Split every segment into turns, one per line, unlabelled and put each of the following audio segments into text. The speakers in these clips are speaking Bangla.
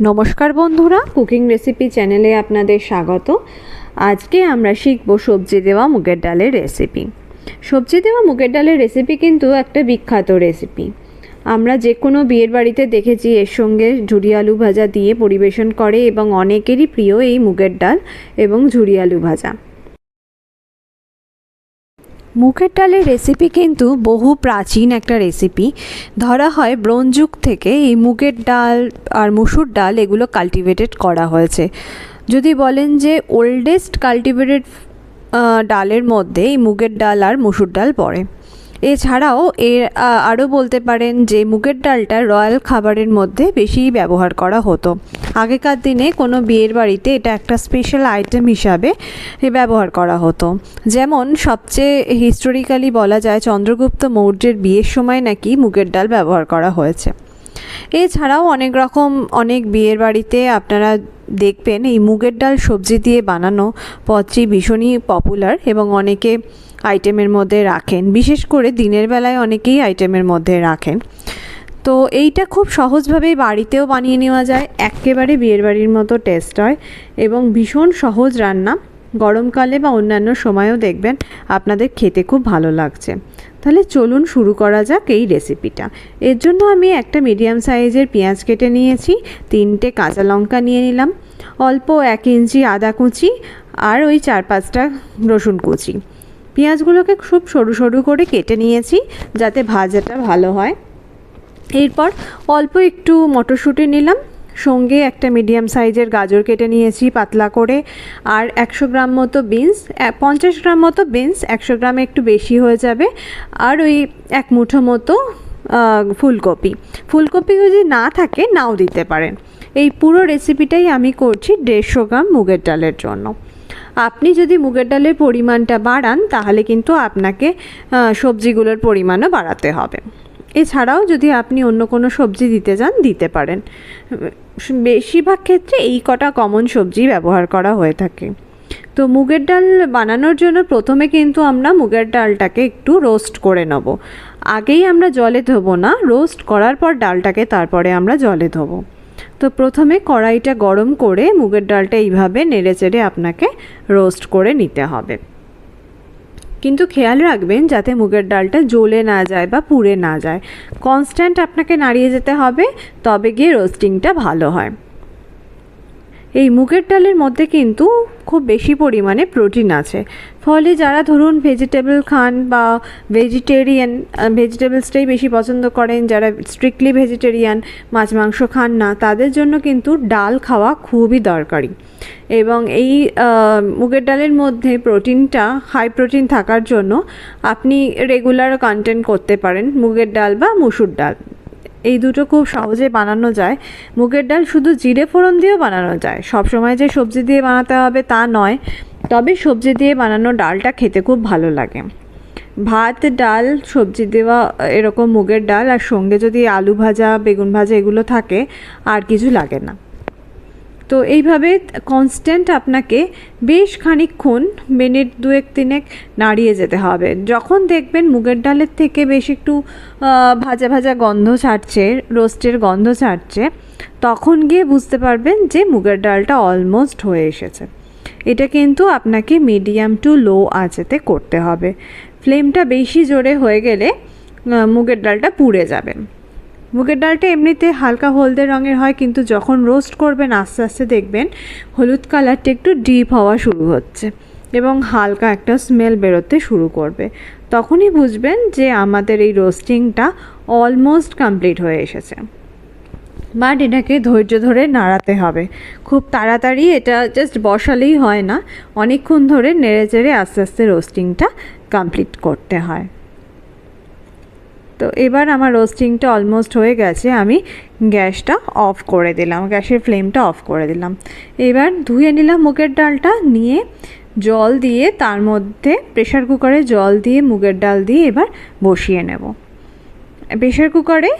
নমস্কার বন্ধুরা, কুকিং রেসিপি চ্যানেলে আপনাদের স্বাগত। আজকে আমরা শিখব সবজি দেওয়া মুগের ডালের রেসিপি। সবজি দেওয়া মুগের ডালের রেসিপি কিন্তু একটা বিখ্যাত রেসিপি। আমরা যে কোনো বিয়ের বাড়িতে দেখেছি, এর সঙ্গে ঝুড়ি আলু ভাজা দিয়ে পরিবেশন করে এবং অনেকেরই প্রিয় এই মুগের ডাল এবং ঝুড়ি আলু ভাজা। মুখের ডালের রেসিপি কিন্তু বহু প্রাচীন একটা রেসিপি ধরা হয় ব্রোঞ্জ যুগ থেকে এই মুগের ডাল আর মুসুর ডাল এগুলো কাল্টিভেটেড করা হয়েছে। যদি বলেন যে ওল্ডেস্ট কাল্টিভেটেড ডালের মধ্যে এই মুগের ডাল আর মুসুর ডাল পড়ে। এছাড়াও এর আরও বলতে পারেন যে মুগের ডালটা রয়্যাল খাবারের মধ্যে বেশি ব্যবহার করা হতো। আগেকার দিনে কোনো বিয়ের বাড়িতে এটা একটা স্পেশাল আইটেম হিসাবে ব্যবহার করা হতো। যেমন সবচেয়ে হিস্টোরিক্যালি বলা যায় চন্দ্রগুপ্ত মৌর্যের বিয়ের সময় নাকি মুগের ডাল ব্যবহার করা হয়েছে। এছাড়াও অনেক রকম, অনেক বিয়ের বাড়িতে আপনারা দেখবেন এই মুগের ডাল সবজি দিয়ে বানানো পদটি ভীষণই পপুলার এবং অনেকে আইটেমের মধ্যে রাখেন। বিশেষ করে দিনের বেলায় অনেকেই আইটেমের মধ্যে রাখেন। তো এইটা খুব সহজভাবেই বাড়িতেও বানিয়ে নেওয়া যায়। একেবারে বিয়ের বাড়ির মতো টেস্ট হয় এবং ভীষণ সহজ রান্না। গরমকালে বা অন্যান্য সময়েও দেখবেন আপনাদের খেতে খুব ভালো লাগছে। তাহলে চলুন শুরু করা যাক এই রেসিপিটা এর জন্য আমি একটা মিডিয়াম সাইজের পেঁয়াজ কেটে নিয়েছি, তিনটে কাঁচা লঙ্কা নিয়ে নিলাম, অল্প এক ইঞ্চি আদা কুচি আর ওই চার পাঁচটা রসুন কুচি। পেঁয়াজগুলোকে খুব সরু সরু করে কেটে নিয়েছি যাতে ভাজাটা ভালো হয়। এরপর অল্প একটু মটরশুঁটি নিলাম। সঙ্গে একটা মিডিয়াম সাইজের গাজর কেটে নিয়েছি পাতলা করে। আর একশো গ্রাম মতো বিনস পঞ্চাশ গ্রাম মতো বিনস একশো গ্রামে একটু বেশি হয়ে যাবে। আর ওই এক মুঠো মতো ফুলকপি। ফুলকপি যদি না থাকে, নাও দিতে পারেন। এই পুরো রেসিপিটাই আমি করছি দেড়শো গ্রাম মুগের ডালের জন্য। আপনি যদি মুগের ডালের পরিমাণটা বাড়ান, তাহলে কিন্তু আপনাকে সবজিগুলোর পরিমাণও বাড়াতে হবে। এছাড়াও যদি আপনি অন্য কোনো সবজি দিতে চান দিতে পারেন। বেশিরভাগ ক্ষেত্রে এই কটা কমন সবজি ব্যবহার করা হয়ে থাকে। তো মুগের ডাল বানানোর জন্য প্রথমে কিন্তু আমরা মুগের ডালটাকে একটু রোস্ট করে নেব। আগেই আমরা জলে ধোবো না রোস্ট করার পর ডালটাকে তারপরে আমরা জলে ধোবো। তো প্রথমে কড়াইটা গরম করে মুগের ডালটা এইভাবে নেড়ে চেড়ে আপনাকে রোস্ট করে নিতে হবে। কিন্তু খেয়াল রাখবেন যাতে মুগের ডালটা জ্বলে না যায় বা পুড়ে না যায়। কনস্ট্যান্ট আপনাকে নাড়িয়ে যেতে হবে, তবে গিয়ে রোস্টিংটা ভালো হয়। এই মুগের ডালের মধ্যে কিন্তু খুব বেশি পরিমাণে প্রোটিন আছে। ফলে যারা ধরুন ভেজিটেবল খান বা ভেজিটেরিয়ান ভেজিটেবলসটাই বেশি পছন্দ করেন, যারা স্ট্রিক্টলি ভেজিটেরিয়ান মাছ, মাংস খান না, তাদের জন্য কিন্তু ডাল খাওয়া খুবই দরকারি। এবং এই মুগের ডালের মধ্যে প্রোটিনটা হাই প্রোটিন থাকার জন্য আপনি রেগুলার কন্টেন্ট করতে পারেন, মুগের ডাল বা মুসুর ডাল। এই দুটো খুব সহজে বানানো যায়। মুগের ডাল শুধু জিরে ফোড়ন দিয়েও বানানো যায়। সবসময় যে সবজি দিয়ে বানাতে হবে তা নয়, তবে সবজি দিয়ে বানানো ডালটা খেতে খুব ভালো লাগে। ভাত, ডাল, সবজি দেওয়া এরকম মুগের ডাল আর সঙ্গে যদি আলু ভাজা, বেগুন ভাজা এগুলো থাকে, আর কিছু লাগে না। তো এইভাবে কনস্ট্যান্ট আপনাকে বেশ খানিকক্ষণ মিনিট দুয়েক তিনেক নাড়িয়ে যেতে হবে। যখন দেখবেন মুগের ডালের থেকে বেশ একটু ভাজা ভাজা গন্ধ ছাড়ছে, রোস্টের গন্ধ ছাড়ছে, তখন গিয়ে বুঝতে পারবেন যে মুগের ডালটা অলমোস্ট হয়ে এসেছে। এটা কিন্তু আপনাকে মিডিয়াম টু লো আঁচেতে করতে হবে। ফ্লেমটা বেশি জোরে হয়ে গেলে মুগের ডালটা পুড়ে যাবে। মুগের ডালটা এমনিতে হালকা হলদে রঙের হয়, কিন্তু যখন রোস্ট করবেন, আস্তে আস্তে দেখবেন হলুদ কালারটা একটু ডিপ হওয়া শুরু হচ্ছে এবং হালকা একটা স্মেল বেরোতে শুরু করবে। তখনই বুঝবেন যে আমাদের এই রোস্টিংটা অলমোস্ট কমপ্লিট হয়ে এসেছে। বাট এটাকে ধৈর্য ধরে নাড়াতে হবে। খুব তাড়াতাড়ি এটা জাস্ট বসালেই হয় না, অনেকক্ষণ ধরে নেড়ে চেড়ে আস্তে আস্তে রোস্টিংটা কমপ্লিট করতে হয়। তো এবার আমার রোস্টিংটা অলমোস্ট হয়ে গেছে, আমি গ্যাসটা অফ করে দিলাম, গ্যাসের ফ্লেমটা অফ করে দিলাম। এবার ধুয়ে নিলাম মুগের ডালটা, নিয়ে জল দিয়ে, তার মধ্যে প্রেশার কুকারে জল দিয়ে, মুগের ডাল দিয়ে এবার বসিয়ে নেব। প্রেশার কুকারে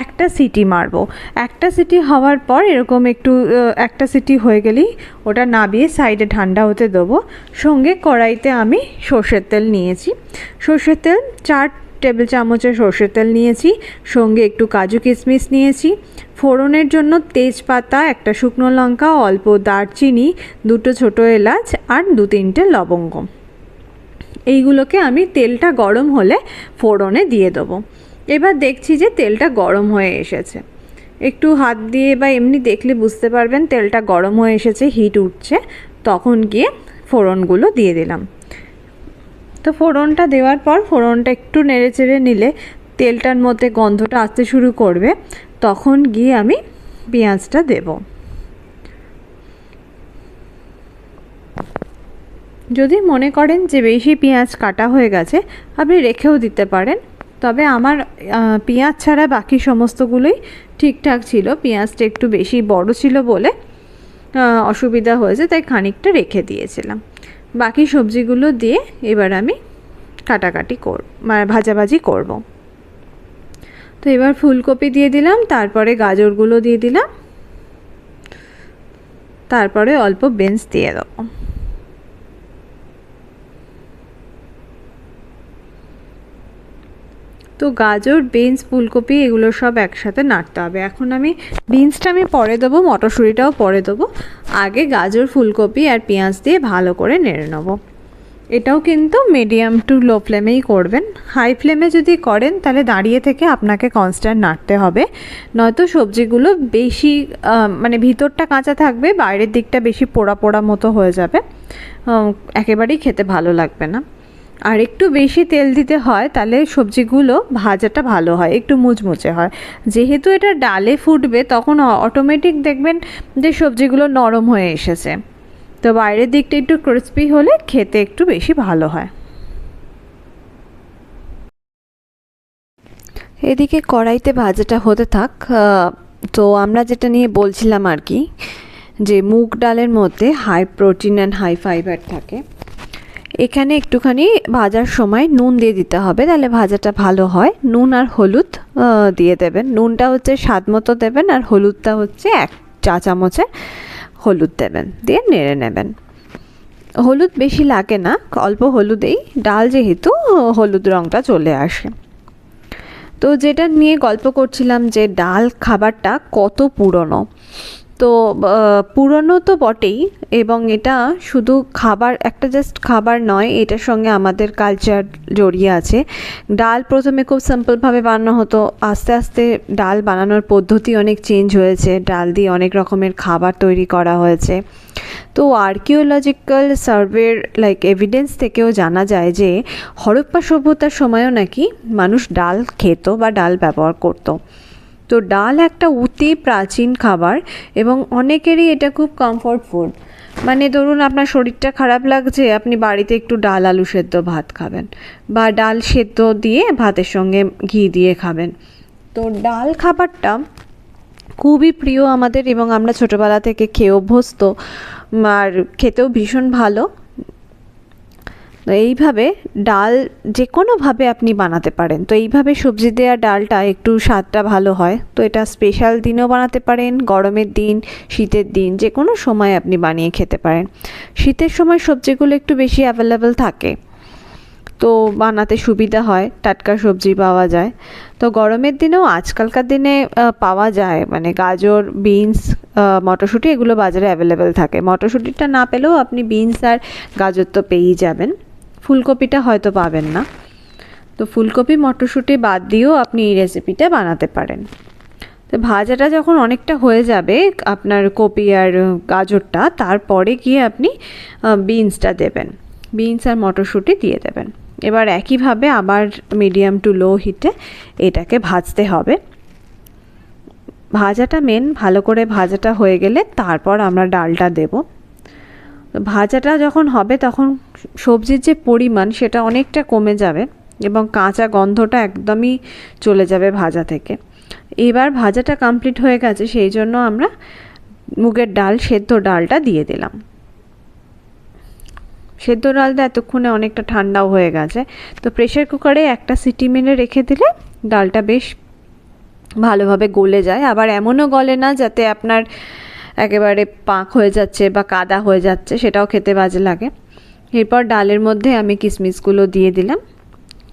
একটা সিটি মারবো। একটা সিটি হওয়ার পর এরকম একটু একটা সিটি হয়ে গেলেই ওটা নাবিয়ে সাইডে ঠান্ডা হতে দেবো। সঙ্গে কড়াইতে আমি সর্ষের তেল নিয়েছি। সর্ষের তেল চার টেবিল চামচের সর্ষের তেল নিয়েছি, সঙ্গে একটু কাজু কিশমিশ নিয়েছি। ফোড়নের জন্য তেজপাতা, একটা শুকনো লঙ্কা, অল্প দারচিনি, দুটো ছোটো এলাচ আর দু তিনটে লবঙ্গ। এইগুলোকে আমি তেলটা গরম হলে ফোড়নে দিয়ে দেবো। এবার দেখছি যে তেলটা গরম হয়ে এসেছে। একটু হাত দিয়ে বা এমনি দেখলে বুঝতে পারবেন, তেলটা গরম হয়ে এসেছে, হিট উঠছে। তখন গিয়ে ফোড়নগুলো দিয়ে দিলাম। তো ফোড়নটা দেওয়ার পর ফোড়নটা একটু নেড়ে চেড়ে নিলে তেলটার মধ্যে গন্ধটা আসতে শুরু করবে, তখন গিয়ে আমি পেঁয়াজটা দেব। যদি মনে করেন যে বেশি পেঁয়াজ কাটা হয়ে গেছে, আপনি রেখেও দিতে পারেন। তবে আমার পেঁয়াজ ছাড়া বাকি সমস্তগুলোই ঠিকঠাক ছিল, পেঁয়াজটা একটু বেশি বড় ছিল বলে অসুবিধা হয়েছে, তাই খানিকটা রেখে দিয়েছিলাম। বাকি সবজিগুলো দিয়ে এবার আমি কাটাকাটি কর মানে ভাজাভাজি করব। তো এবার ফুলকপি দিয়ে দিলাম, তারপরে গাজরগুলো দিয়ে দিলাম, তারপরে অল্প বেঞ্চ দিয়ে দেবো। তো গাজর, বিনস, ফুলকপি এগুলো সব একসাথে নাড়তে হবে। এখন আমি বিনসটা আমি পরে দেবো মটরশুঁড়িটাও পরে দেবো। আগে গাজর, ফুলকপি আর পেঁয়াজ দিয়ে ভালো করে নেড়ে নেব। এটাও কিন্তু মিডিয়াম টু লো ফ্লেমেই করবেন। হাই ফ্লেমে যদি করেন, তাহলে দাঁড়িয়ে থেকে আপনাকে কনস্ট্যান্ট নাড়তে হবে। নয়তো সবজিগুলো বেশি মানে ভিতরটা কাঁচা থাকবে, বাইরের দিকটা বেশি পোড়া পোড়া মতো হয়ে যাবে। একেবারেই খেতে ভালো লাগবে না। আর একটু বেশি তেল দিতে হয়, তাহলে সবজিগুলো ভাজাটা ভালো হয়, একটু মুচমুচে হয়। যেহেতু এটা ডালে ফুটবে, তখন অটোমেটিক দেখবেন যে সবজিগুলো নরম হয়ে এসেছে। তো বাইরের দিকটা একটু ক্রিস্পি হলে খেতে একটু বেশি ভালো হয়। এদিকে কড়াইতে ভাজাটা হতে থাক তো আমরা যেটা নিয়ে বলছিলাম আর কি, যে মুগ ডালের মধ্যে high protein and high fibre থাকে। এখানে একটুখানি ভাজার সময় নুন দিয়ে দিতে হবে, তাহলে ভাজাটা ভালো হয়। নুন আর হলুদ দিয়ে দেবেন। নুনটা হচ্ছে স্বাদ মতো দেবেন আর হলুদটা হচ্ছে এক চা চামচে হলুদ দেবেন, দিয়ে নেড়ে নেবেন। হলুদ বেশি লাগে না, অল্প হলুদেই। ডাল যেহেতু, হলুদ রঙটা চলে আসে। তো যেটা নিয়ে গল্প করছিলাম যে ডাল খাবারটা কত পুরনো। তো পুরনো তো বটেই এবং এটা শুধু খাবার, একটা জাস্ট খাবার নয়, এটার সঙ্গে আমাদের কালচার জড়িয়ে আছে। ডাল প্রথমে খুব সিম্পলভাবে বানানো হতো, আস্তে আস্তে ডাল বানানোর পদ্ধতি অনেক চেঞ্জ হয়েছে, ডাল দিয়ে অনেক রকমের খাবার তৈরি করা হয়েছে। তো আর্কিওলজিক্যাল সার্ভের লাইক এভিডেন্স থেকেও জানা যায় যে, হরপ্পা সভ্যতার সময়ও নাকি মানুষ ডাল খেত বা ডাল ব্যবহার করতো। তো ডাল একটা অতি প্রাচীন খাবার এবং অনেকেরই এটা খুব কমফর্ট ফুড মানে ধরুন আপনার শরীরটা খারাপ লাগছে, আপনি বাড়িতে একটু ডাল আলু সেদ্ধ ভাত খাবেন বা ডাল সেদ্ধ দিয়ে ভাতের সঙ্গে ঘি দিয়ে খাবেন। তো ডাল খাবারটা খুবই প্রিয় আমাদের এবং আমরা ছোটোবেলা থেকে খেয়ে অভ্যস্ত আর খেতেও ভীষণ ভালো। তো এইভাবে ডাল যে কোনোভাবে আপনি বানাতে পারেন। তো এইভাবে সবজি দেওয়া ডালটা একটু স্বাদটা ভালো হয়। তো এটা স্পেশাল দিনেও বানাতে পারেন, গরমের দিন, শীতের দিন যে কোনো সময় আপনি বানিয়ে খেতে পারেন। শীতের সময় সবজিগুলো একটু বেশি অ্যাভেলেবেল থাকে। তো বানাতে সুবিধা হয়, টাটকা সবজি পাওয়া যায়। তো গরমের দিনেও, আজকালকার দিনে পাওয়া যায়। মানে গাজর বিনস মটরশুঁটি এগুলো বাজারে অ্যাভেলেবেল থাকে। মটরশুঁটিটা না পেলেও আপনি বিনস আর গাজর তো পেয়েই যাবেন। ফুলকপিটা হয়তো পাবেন না। তো ফুলকপি, মটরশুঁটি বাদ দিয়েও আপনি এই রেসিপিটা বানাতে পারেন। তো ভাজাটা যখন অনেকটা হয়ে যাবে, আপনার কপি আর গাজরটা, তারপরে গিয়ে আপনি বিনসটা দেবেন। বিনস আর মটরশুঁটি দিয়ে দেবেন। এবার একইভাবে আবার মিডিয়াম টু লো হিটে এটাকে ভাজতে হবে। ভাজাটা মেন ভালো করে ভাজাটা হয়ে গেলে তারপর আমরা ডালটা দেবো। ভাজাটা যখন হবে, তখন সবজির যে পরিমাণ, সেটা অনেকটা কমে যাবে এবং কাঁচা গন্ধটা একদমই চলে যাবে ভাজা থেকে। এবার ভাজাটা কমপ্লিট হয়ে গেছে, সেই জন্য আমরা মুগের ডাল, সেদ্ধ ডালটা দিয়ে দিলাম। সেদ্ধ ডালটা এতক্ষণে অনেকটা ঠান্ডাও হয়ে গেছে। তো প্রেশার কুকারে একটা সিটি মেনে রেখে দিলে ডালটা বেশ ভালোভাবে গলে যায়। আবার এমনও গলে না যাতে আপনার একেবারে পাক হয়ে যাচ্ছে বা কাদা হয়ে যাচ্ছে, সেটাও খেতে বাজে লাগে। এরপর ডালের মধ্যে আমি কিশমিশগুলো দিয়ে দিলাম।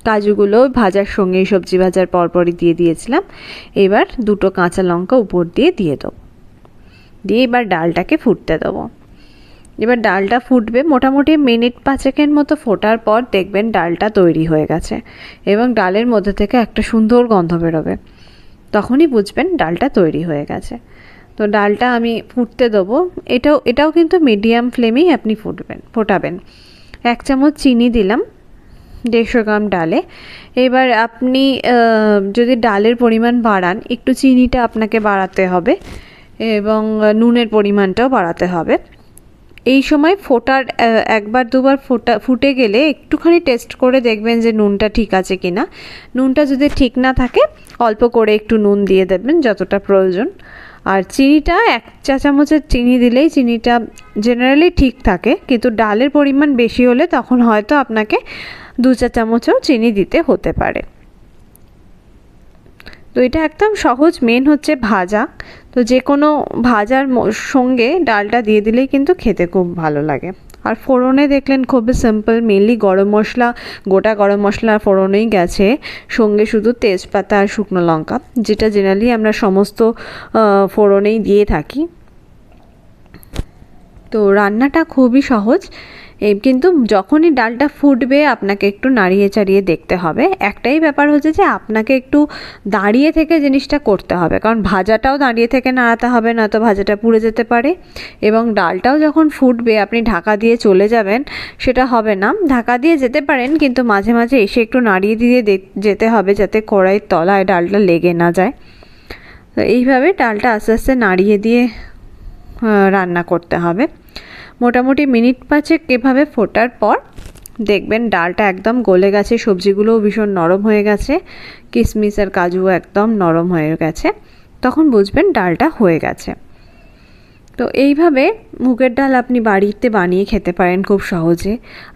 কাজুগুলো ভাজার সঙ্গে সবজি ভাজার পরপরই দিয়ে দিয়েছিলাম। এবার দুটো কাঁচা লঙ্কা উপর দিয়ে দিয়ে দেবো। দিয়ে এবার ডালটাকে ফুটতে দেবো। এবার ডালটা ফুটবে মোটামুটি মিনিট পাঁচেকের মতো ফোটার পর দেখবেন ডালটা তৈরি হয়ে গেছে এবং ডালের মধ্যে থেকে একটা সুন্দর গন্ধ বেরোবে। তখনই বুঝবেন ডালটা তৈরি হয়ে গেছে। তো ডালটা আমি ফুটতে দেবো। এটাও এটাও কিন্তু মিডিয়াম ফ্লেমেই আপনি ফুটবেন, ফোটাবেন। এক চামচ চিনি দিলাম, দেড়শো গ্রাম ডালে। এবার আপনি যদি ডালের পরিমাণ বাড়ান, একটু চিনিটা আপনাকে বাড়াতে হবে এবং নুনের পরিমাণটাও বাড়াতে হবে। এই সময় ফোটার একবার দুবার ফোটা, ফুটে গেলে একটুখানি টেস্ট করে দেখবেন যে নুনটা ঠিক আছে কি না নুনটা যদি ঠিক না থাকে, অল্প করে একটু নুন দিয়ে দেবেন, যতটা প্রয়োজন। আর চিনিটা এক চা চামচের চিনি দিলেই চিনিটা জেনারেলি ঠিক থাকে, কিন্তু ডালের পরিমাণ বেশি হলে তখন হয়তো আপনাকে দু চা চামচও চিনি দিতে হতে পারে। তো এটা একদম সহজ মেন হচ্ছে ভাজা। তো যে কোনো ভাজার সঙ্গে ডালটা দিয়ে দিলেই কিন্তু খেতে খুব ভালো লাগে। আর ফোড়নে দেখলেন খুবই সিম্পল মেনলি গরম মশলা, গোটা গরম মশলা ফোড়নেই গেছে। সঙ্গে শুধু তেজপাতা আর শুকনো লঙ্কা, যেটা জেনারেলি আমরা সমস্ত ফোড়নেই দিয়ে থাকি। তো রান্নাটা খুবই সহজ। কিন্তু যখনই ডালটা ফুটবে আপনাকে একটু নাড়িয়ে চাড়িয়ে দেখতে হবে। একটাই ব্যাপার হচ্ছে যে আপনাকে একটু দাঁড়িয়ে থেকে জিনিসটা করতে হবে। কারণ ভাজাটাও দাঁড়িয়ে থেকে নাড়াতে হবে না তো ভাজাটা পুড়ে যেতে পারে। এবং ডালটাও যখন ফুটবে, আপনি ঢাকা দিয়ে চলে যাবেন, সেটা হবে না। ঢাকা দিয়ে যেতে পারেন, কিন্তু মাঝে মাঝে এসে একটু নাড়িয়ে দিয়ে যেতে হবে যাতে কড়াইয়ের তলায় ডালটা লেগে না যায়। তো এইভাবে ডালটা আস্তে আস্তে নাড়িয়ে দিয়ে রান্না করতে হবে। মোটামুটি মিনিট পাঁচেক এভাবে ফোটার পর দেখবেন ডালটা একদম গলে গেছে, সবজিগুলোও ভীষণ নরম হয়ে গেছে কিশমিশ আর কাজুও একদম নরম হয়ে গেছে, তখন বুঝবেন ডালটা হয়ে গেছে। তো এইভাবে মুগের ডাল আপনি বাড়িতে বানিয়ে খেতে পারেন খুব সহজে।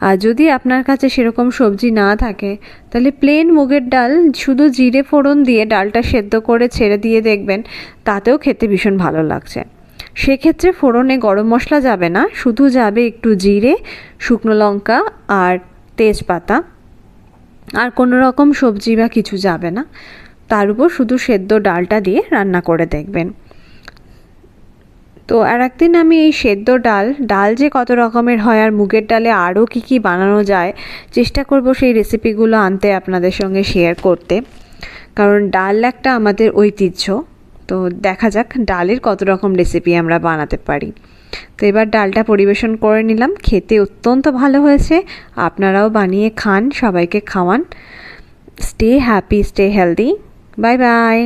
আর যদি আপনার কাছে সেরকম সবজি না থাকে, তাহলে প্লেন মুগের ডাল শুধু জিরে ফোড়ন দিয়ে ডালটা সেদ্ধ করে ছেড়ে দিয়ে দেখবেন, তাতেও খেতে ভীষণ ভালো লাগছে। সেক্ষেত্রে ফোড়নে গরম মশলা যাবে না, শুধু যাবে একটু জিরে, শুকনো লঙ্কা আর তেজপাতা। আর কোনো রকম সবজি বা কিছু যাবে না। তার উপর শুধু সেদ্ধ ডালটা দিয়ে রান্না করে দেখবেন। তো আর একদিন আমি এই সেদ্ধ ডাল ডাল যে কত রকমের হয় আর মুগের ডালে আরও কী কী বানানো যায়, চেষ্টা করব সেই রেসিপিগুলো আনতে আপনাদের সঙ্গে শেয়ার করতে। কারণ ডাল একটা আমাদের ঐতিহ্য। তো দেখা যাক ডালের কত রকম রেসিপি আমরা বানাতে পারি। তো এবার ডালটা পরিবেশন করে নিলাম, খেতে অত্যন্ত ভালো হয়েছে, আপনারাও বানিয়ে খান, সবাইকে খাওয়ান। Stay happy stay healthy bye bye